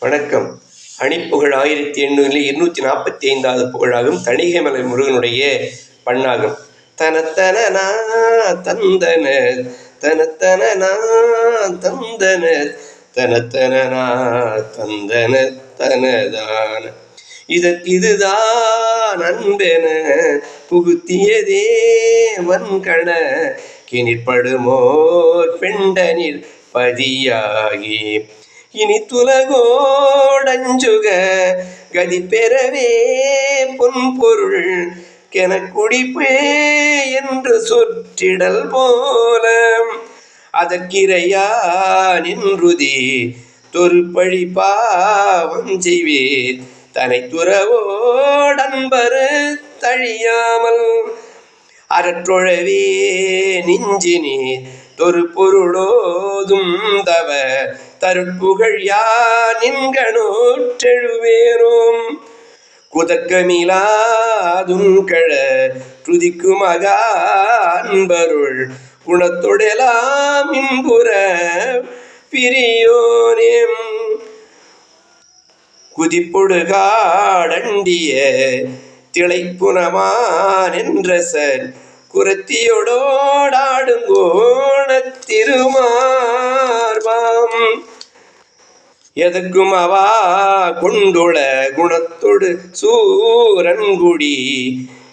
வணக்கம். அணிப்புகழ் ஆயிரத்தி எண்ணூறில் இருநூற்றி நாற்பத்தி ஐந்தாவது புகழாகும் தணிகைமலை முருகனுடைய பண்ணாகும். தனத்தனனா தந்தன தனத்தனனா தந்தன தனத்தனனா தந்தன தனதான. இதற்கு இதுதான் அன்பென புகுத்தியதே வன்கண. கிணிற்படுமோர் பெண்டனில் பதியாகி இனி துலகோடஞ்சுக கதி பெறவே பொன்பொருள் கெனக்குடிப்பே என்று சொற்றிடல் போல அதற்கிரையா நின்றுதி தொருப்பழி பாவம் செய்வேன். தனை துறவோடன்பரு தழியாமல் அறற்றொழவே நெஞ்சினேன் தொரு பொருளோதும் தவ தருட்புகழ் யானின்கணோற்றெழுவேரோம் குதக்கமிலாதும் கழ துதிக்கும் அகான்பருள் குணத்தொடலாம் இன்புற பிரியோனேம். குதிப்பொடுகாடண்டிய திளைப்புனமான் என்ற சர் குரத்தியோடோடாடும் குரத்தியோடோடாடுங்கோணத்திருமார்பாம் எதற்கும் அவா கொண்டுள குணத்தொடு சூரன்குடி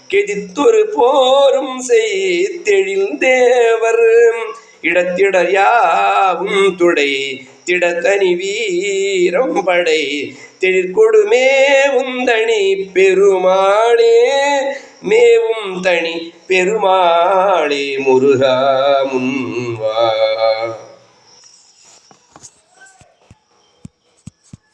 கெதித்தொரு போரும் செய்தெழில் தேவர். இடத்திடர் யாவும் துடை திடத்தனி வீரம் படை. தெழிற்கொடுமே உந்தணி பெருமாளே. மேவும் தனி பெருமாளே முருகா முன்வா